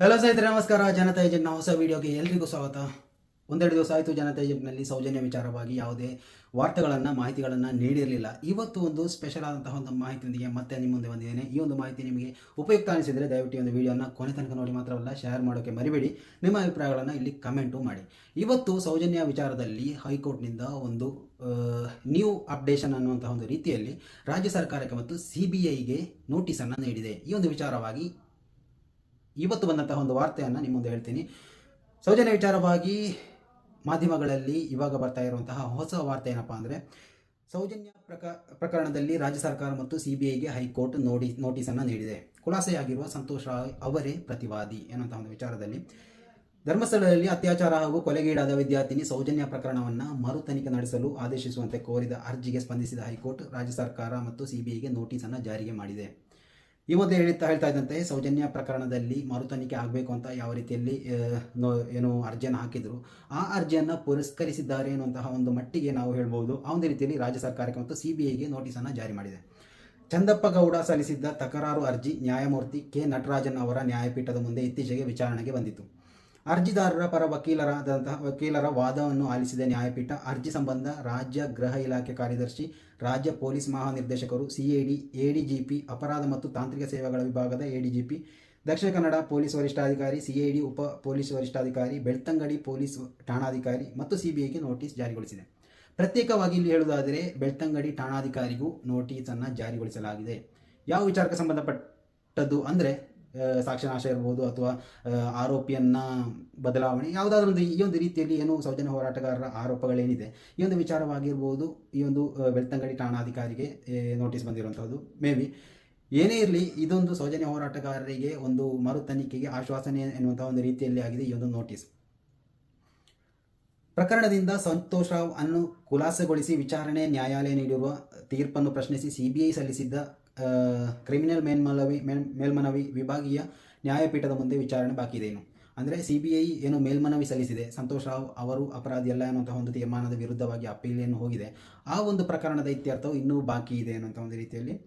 Hello ಸ್ನೇಹಿತರೆ, ನಮಸ್ಕಾರ. ಜನತಾ ಏಜೆಂಟ್ನ ಹೊಸ ವಿಡಿಯೋಗೆ ಎಲ್ರಿಗೂ ಸ್ವಾಗತ. ಒಂದೆರಡು ದಿವಸ ಆಯಿತು ಜನತಾ ಏಜೆಂಟ್ನಲ್ಲಿ. ಸೌಜನ್ಯ ವಿಚಾರವಾಗಿ ಯಾವುದೇ ವಾರ್ತೆಗಳನ್ನು, ಮಾಹಿತಿಗಳನ್ನು ನೀಡಿರಲಿಲ್ಲ. ಇವತ್ತು ಒಂದು ಸ್ಪೆಷಲ್ ಆದಂತಹ ಒಂದು ಮಾಹಿತಿಯೊಂದಿಗೆ ಮತ್ತೆ ನಿಮ್ಮ ಮುಂದೆ ಬಂದಿದ್ದೇನೆ. ಈ ಒಂದು ಮಾಹಿತಿ ನಿಮಗೆ ಉಪಯುಕ್ತ ಅನಿಸಿದರೆ ದಯವಿಟ್ಟು ಒಂದು ವಿಡಿಯೋನ ಕೊನೆ ತನಕ ನೋಡಿ ಮಾತ್ರವಲ್ಲ ಶೇರ್ ಮಾಡೋಕ್ಕೆ ಮರಿಬೇಡಿ. ನಿಮ್ಮ ಅಭಿಪ್ರಾಯಗಳನ್ನು ಇಲ್ಲಿ ಕಮೆಂಟು ಮಾಡಿ. ಇವತ್ತು ಸೌಜನ್ಯ ವಿಚಾರದಲ್ಲಿ ಹೈಕೋರ್ಟ್ನಿಂದ ಒಂದು ನ್ಯೂ ಅಪ್ಡೇಷನ್ ಅನ್ನುವಂತಹ ಒಂದು ರೀತಿಯಲ್ಲಿ ರಾಜ್ಯ ಸರ್ಕಾರಕ್ಕೆ ಮತ್ತು ಸಿ ಬಿ ಐಗೆ ನೋಟಿಸನ್ನು ನೀಡಿದೆ. ಈ ಒಂದು ವಿಚಾರವಾಗಿ ಇವತ್ತು ಬಂದಂತಹ ಒಂದು ವಾರ್ತೆಯನ್ನು ನಿಮ್ಮ ಮುಂದೆ ಹೇಳ್ತೀನಿ. ಸೌಜನ್ಯ ವಿಚಾರವಾಗಿ ಮಾಧ್ಯಮಗಳಲ್ಲಿ ಇವಾಗ ಬರ್ತಾ ಇರುವಂತಹ ಹೊಸ ವಾರ್ತೆ ಏನಪ್ಪ ಅಂದರೆ, ಸೌಜನ್ಯ ಪ್ರಕ, ಪ್ರಕರಣದಲ್ಲಿ ರಾಜ್ಯ ಸರ್ಕಾರ ಮತ್ತು ಸಿ ಬಿ ಐಗೆ ಹೈಕೋರ್ಟ್ ನೋಡಿ, ನೋಟಿಸನ್ನು ನೀಡಿದೆ. ಖುಲಾಸೆಯಾಗಿರುವ ಸಂತೋಷ್ ರಾಯ್ ಅವರೇ ಪ್ರತಿವಾದಿ ಎನ್ನುವಂತಹ ಒಂದು ವಿಚಾರದಲ್ಲಿ. ಧರ್ಮಸ್ಥಳದಲ್ಲಿ ಅತ್ಯಾಚಾರ ಹಾಗೂ ಕೊಲೆಗೀಡಾದ ವಿದ್ಯಾರ್ಥಿನಿ ಸೌಜನ್ಯ ಪ್ರಕರಣವನ್ನು ಮರು ತನಿಖೆ ನಡೆಸಲು ಆದೇಶಿಸುವಂತೆ ಕೋರಿದ ಅರ್ಜಿಗೆ ಸ್ಪಂದಿಸಿದ ಹೈಕೋರ್ಟ್ ರಾಜ್ಯ ಸರ್ಕಾರ ಮತ್ತು ಸಿಬಿಐಗೆ ನೋಟಿಸನ್ನು ಜಾರಿಗೆ ಮಾಡಿದೆ. ಈ ಮೊದಲು ಹೇಳ್ತಾ ಹೇಳ್ತಾ ಇದ್ದಂತೆ, ಸೌಜನ್ಯ ಪ್ರಕರಣದಲ್ಲಿ ಮರು ತನಿಖೆ ಆಗಬೇಕು ಅಂತ ಯಾವ ರೀತಿಯಲ್ಲಿ ಏನು ಅರ್ಜಿಯನ್ನು ಹಾಕಿದ್ರು. ಆ ಅರ್ಜಿಯನ್ನು ಪುರಸ್ಕರಿಸಿದ್ದಾರೆ ಎನ್ನುವಂತಹ ಒಂದು ಮಟ್ಟಿಗೆ ನಾವು ಹೇಳ್ಬೋದು. ಆ ಒಂದು ರೀತಿಯಲ್ಲಿ ರಾಜ್ಯ ಸರ್ಕಾರಕ್ಕೆ ಮತ್ತು ಸಿ ಬಿ ಐಗೆ ನೋಟಿಸನ್ನು ಜಾರಿ ಮಾಡಿದೆ. ಚಂದಪ್ಪ ಗೌಡ ಸಲ್ಲಿಸಿದ್ದ ತಕರಾರು ಅರ್ಜಿ ನ್ಯಾಯಮೂರ್ತಿ ಕೆ ನಟರಾಜನ್ ಅವರ ನ್ಯಾಯಪೀಠದ ಮುಂದೆ ಇತ್ತೀಚೆಗೆ ವಿಚಾರಣೆಗೆ ಬಂದಿತು ಅರ್ಜಿದಾರರ ಪರ ವಕೀಲರಾದಂತಹ ವಕೀಲರ ವಾದವನ್ನು ಆಲಿಸಿದ ನ್ಯಾಯಪೀಠ, ಅರ್ಜಿ ಸಂಬಂಧ ರಾಜ್ಯ ಗೃಹ ಇಲಾಖೆ ಕಾರ್ಯದರ್ಶಿ, ರಾಜ್ಯ ಪೊಲೀಸ್ ಮಹಾನಿರ್ದೇಶಕರು, ಸಿಐಡಿ, ಎಡಿಜಿಪಿ, ಅಪರಾಧ ಮತ್ತು ತಾಂತ್ರಿಕ ಸೇವೆಗಳ ವಿಭಾಗದ ಎಡಿಜಿಪಿ, ದಕ್ಷಿಣ ಕನ್ನಡ ಪೊಲೀಸ್ ವರಿಷ್ಠಾಧಿಕಾರಿ, ಸಿಐಡಿ, ಉಪ ಪೊಲೀಸ್ ವರಿಷ್ಠಾಧಿಕಾರಿ, ಬೆಳ್ತಂಗಡಿ ಪೊಲೀಸ್ ಠಾಣಾಧಿಕಾರಿ ಮತ್ತು ಸಿಬಿಐಗೆ ನೋಟಿಸ್ ಜಾರಿಗೊಳಿಸಿದೆ. ಪ್ರತ್ಯೇಕವಾಗಿ ಇಲ್ಲಿ ಹೇಳುವುದಾದರೆ, ಬೆಳ್ತಂಗಡಿ ಠಾಣಾಧಿಕಾರಿಗೂ ನೋಟಿಸನ್ನು ಜಾರಿಗೊಳಿಸಲಾಗಿದೆ. ಯಾವ ವಿಚಾರಕ್ಕೆ ಸಂಬಂಧಪಟ್ಟದ್ದು ಅಂದರೆ ಸಾಕ್ಷ್ಯನಾಶ ಇರ್ಬೋದು ಅಥವಾ ಆರೋಪಿಯನ್ನ ಬದಲಾವಣೆ, ಯಾವುದಾದ್ರೂ ಒಂದು ಈ ಒಂದು ರೀತಿಯಲ್ಲಿ ಏನು ಸೌಜನ್ಯ ಹೋರಾಟಗಾರರ ಆರೋಪಗಳೇನಿದೆ, ಈ ಒಂದು ವಿಚಾರವಾಗಿರ್ಬೋದು, ಈ ಒಂದು ಬೆಳ್ತಂಗಡಿ ಠಾಣಾಧಿಕಾರಿಗೆ ನೋಟಿಸ್ ಬಂದಿರುವಂಥದ್ದು ಮೇ ಬಿ ಏನೇ ಇರಲಿ, ಇದೊಂದು ಸೌಜನ್ಯ ಹೋರಾಟಗಾರರಿಗೆ ಒಂದು ಮರು ತನಿಖೆಗೆ ಆಶ್ವಾಸನೆ ಎನ್ನುವಂಥ ಒಂದು ರೀತಿಯಲ್ಲಿ ಆಗಿದೆ ಈ ಒಂದು ನೋಟಿಸ್. ಪ್ರಕರಣದಿಂದ ಸಂತೋಷ್ ರಾವ್ ಅನ್ನು ಖುಲಾಸೆಗೊಳಿಸಿ ವಿಚಾರಣೆ ನ್ಯಾಯಾಲಯ ನೀಡಿರುವ ತೀರ್ಪನ್ನು ಪ್ರಶ್ನಿಸಿ ಸಿಬಿಐ ಸಲ್ಲಿಸಿದ್ದ ಕ್ರಿಮಿನಲ್ ಮೇಲ್ಮನವಿ ಮೇಲ್- ಮೇಲ್ಮನವಿ ವಿಭಾಗೀಯ ನ್ಯಾಯಪೀಠದ ಮುಂದೆ ವಿಚಾರಣೆ ಬಾಕಿ ಅಂದರೆ ಸಿ ಬಿ ಐ ಏನು ಮೇಲ್ಮನವಿ ಸಲ್ಲಿಸಿದೆ, ಸಂತೋಷ್ ರಾವ್ ಅವರು ಅಪರಾಧಿ ಅಲ್ಲ ಎನ್ನುವಂತಹ ಒಂದು ತೀರ್ಮಾನದ ವಿರುದ್ಧವಾಗಿ ಅಪೀಲ್ ಹೋಗಿದೆ, ಆ ಒಂದು ಪ್ರಕರಣದ ಇತ್ಯರ್ಥವು ಇನ್ನೂ ಬಾಕಿ ಇದೆ ಅನ್ನುವಂಥ ಒಂದು ರೀತಿಯಲ್ಲಿ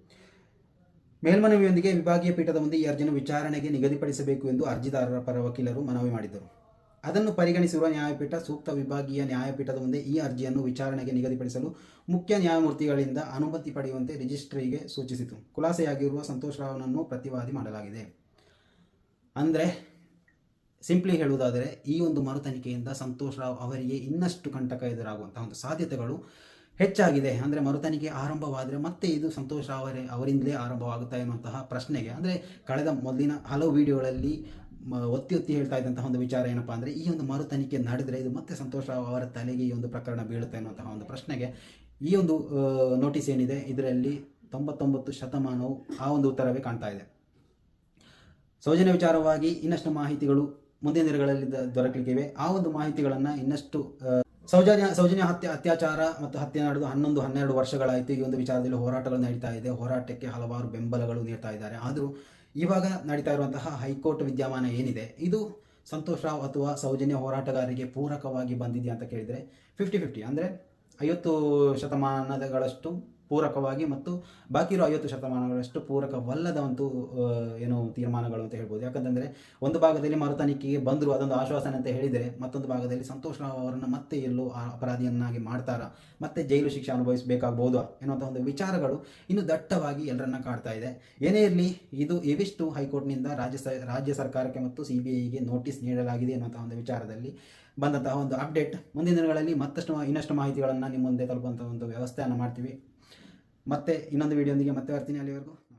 ಮೇಲ್ಮನವಿಯೊಂದಿಗೆ ವಿಭಾಗೀಯ ಪೀಠದ ಮುಂದೆ ಈ ಅರ್ಜಿಯನ್ನು ವಿಚಾರಣೆಗೆ ನಿಗದಿಪಡಿಸಬೇಕು ಎಂದು ಅರ್ಜಿದಾರರ ಪರ ವಕೀಲರು ಮನವಿ ಮಾಡಿದ್ದರು. ಅದನ್ನು ಪರಿಗಣಿಸಿರುವ ನ್ಯಾಯಪೀಠ ಸೂಕ್ತ ವಿಭಾಗೀಯ ನ್ಯಾಯಪೀಠದ ಮುಂದೆ ಈ ಅರ್ಜಿಯನ್ನು ವಿಚಾರಣೆಗೆ ನಿಗದಿಪಡಿಸಲು ಮುಖ್ಯ ನ್ಯಾಯಮೂರ್ತಿಗಳಿಂದ ಅನುಮತಿ ಪಡೆಯುವಂತೆ ರಿಜಿಸ್ಟ್ರಿಗೆ ಸೂಚಿಸಿತು. ಖುಲಾಸೆಯಾಗಿರುವ ಸಂತೋಷ್ ರಾವ್ನನ್ನು ಪ್ರತಿವಾದಿ ಮಾಡಲಾಗಿದೆ. ಅಂದರೆ ಸಿಂಪ್ಲಿ ಹೇಳುವುದಾದರೆ, ಈ ಒಂದು ಮರುತನಿಕೆಯಿಂದ ಸಂತೋಷ್ ರಾವ್ ಅವರಿಗೆ ಇನ್ನಷ್ಟು ಕಂಟಕ ಎದುರಾಗುವಂತಹ ಒಂದು ಸಾಧ್ಯತೆಗಳು ಹೆಚ್ಚಾಗಿದೆ. ಅಂದರೆ ಮರು ತನಿಖೆ ಆರಂಭವಾದರೆ ಮತ್ತೆ ಇದು ಸಂತೋಷ್ ಅವರೇ ಅವರಿಂದಲೇ ಆರಂಭವಾಗುತ್ತಾ ಎನ್ನುವಂತಹ ಪ್ರಶ್ನೆಗೆ, ಅಂದರೆ ಕಳೆದ ಮೊದಲಿನ ಹಲವು ವಿಡಿಯೋಗಳಲ್ಲಿ ಒತ್ತಿ ಒತ್ತಿ ಹೇಳ್ತಾ ಇದ್ದಂತಹ ಒಂದು ವಿಚಾರ ಏನಪ್ಪಾ ಅಂದರೆ, ಈ ಒಂದು ಮರು ತನಿಖೆ ನಡೆದರೆ ಇದು ಮತ್ತೆ ಸಂತೋಷ ಅವರ ತಲೆಗೆ ಈ ಒಂದು ಪ್ರಕರಣ ಬೀಳುತ್ತೆ ಅನ್ನುವಂತಹ ಒಂದು ಪ್ರಶ್ನೆಗೆ ಈ ಒಂದು ನೋಟಿಸ್ ಏನಿದೆ, ಇದರಲ್ಲಿ ತೊಂಬತ್ತೊಂಬತ್ತು ಶತಮಾನವು ಆ ಒಂದು ಉತ್ತರವೇ ಕಾಣ್ತಾ ಇದೆ. ಸೌಜನ್ಯ ವಿಚಾರವಾಗಿ ಇನ್ನಷ್ಟು ಮಾಹಿತಿಗಳು ಮುಂದಿನ ದಿನಗಳಲ್ಲಿ ದೊರಕಲಿಕ್ಕಿವೆ. ಆ ಒಂದು ಮಾಹಿತಿಗಳನ್ನು ಇನ್ನಷ್ಟು ಸೌಜನ್ಯ ಸೌಜನ್ಯ ಹತ್ಯೆ, ಅತ್ಯಾಚಾರ ಮತ್ತು ಹತ್ಯೆ ನಡೆದು ಹನ್ನೊಂದು, ಹನ್ನೆರಡು ವರ್ಷಗಳಾಯಿತು ಈ ಒಂದು ವಿಚಾರದಲ್ಲಿ ಹೋರಾಟಗಳು ನಡೀತಾ ಇದೆ. ಹೋರಾಟಕ್ಕೆ ಹಲವಾರು ಬೆಂಬಲಗಳು ನೀಡ್ತಾ ಇದ್ದಾರೆ. ಆದರೂ ಇವಾಗ ನಡೀತಾ ಇರುವಂತಹ ಹೈಕೋರ್ಟ್ ವಿದ್ಯಮಾನ ಏನಿದೆ? ಇದು ಸಂತೋಷ್ ರಾವ್ ಅಥವಾ ಸೌಜನ್ಯ ಹೋರಾಟಗಾರರಿಗೆ ಪೂರಕವಾಗಿ ಬಂದಿದೆಯಾ ಅಂತ ಕೇಳಿದರೆ ಫಿಫ್ಟಿ ಫಿಫ್ಟಿ ಅಂದರೆ ಐವತ್ತು ಶತಮಾನಗಳಷ್ಟು ಪೂರಕವಾಗಿ ಮತ್ತು ಬಾಕಿ ಇರೋ ಐವತ್ತು ಶತಮಾನಗಳಷ್ಟು ಪೂರಕವಲ್ಲದ ಒಂದು ಏನು ತೀರ್ಮಾನಗಳು ಅಂತ ಹೇಳ್ಬೋದು. ಯಾಕಂತಂದರೆ ಒಂದು ಭಾಗದಲ್ಲಿ ಮರು ತನಿಖೆಗೆ ಬಂದರು, ಅದೊಂದು ಆಶ್ವಾಸನೆ ಅಂತ ಹೇಳಿದರೆ ಮತ್ತೊಂದು ಭಾಗದಲ್ಲಿ ಸಂತೋಷ್ ರಾವ್ ಅವರನ್ನು ಮತ್ತೆ ಎಲ್ಲೋ ಅಪರಾಧಿಯನ್ನಾಗಿ ಮಾಡ್ತಾರಾ? ಮತ್ತೆ ಜೈಲು ಶಿಕ್ಷೆ ಅನುಭವಿಸಬೇಕಾಗ್ಬೋದು? ಎನ್ನುವಂಥ ಒಂದು ವಿಚಾರಗಳು ಇನ್ನು ದಟ್ಟವಾಗಿ ಎಲ್ಲರನ್ನ ಕಾಡ್ತಾ ಇದೆ. ಏನೇ ಇರಲಿ, ಇದು ಇವಿಷ್ಟು ಹೈಕೋರ್ಟ್ನಿಂದ ರಾಜ್ಯ ಸ ರಾಜ್ಯ ಸರ್ಕಾರಕ್ಕೆ ಮತ್ತು ಸಿ ಬಿ ಐಗೆ ನೋಟಿಸ್ ನೀಡಲಾಗಿದೆ ಎನ್ನುವಂಥ ಒಂದು ವಿಚಾರದಲ್ಲಿ ಬಂದಂತಹ ಒಂದು ಅಪ್ಡೇಟ್. ಮುಂದಿನ ದಿನಗಳಲ್ಲಿ ಮತ್ತಷ್ಟು ಇನ್ನಷ್ಟು ಮಾಹಿತಿಗಳನ್ನು ನಿಮ್ಮ ಮುಂದೆ ತಲುಪುವಂಥ ಒಂದು ವ್ಯವಸ್ಥೆಯನ್ನು ಮಾಡ್ತೀವಿ. ಮತ್ತೆ ಇನ್ನೊಂದು ವಿಡಿಯೋದಿಗೆ ಮತ್ತೆ ಬರ್ತೀನಿ ಅಲ್ಲಿವರೆಗೂ.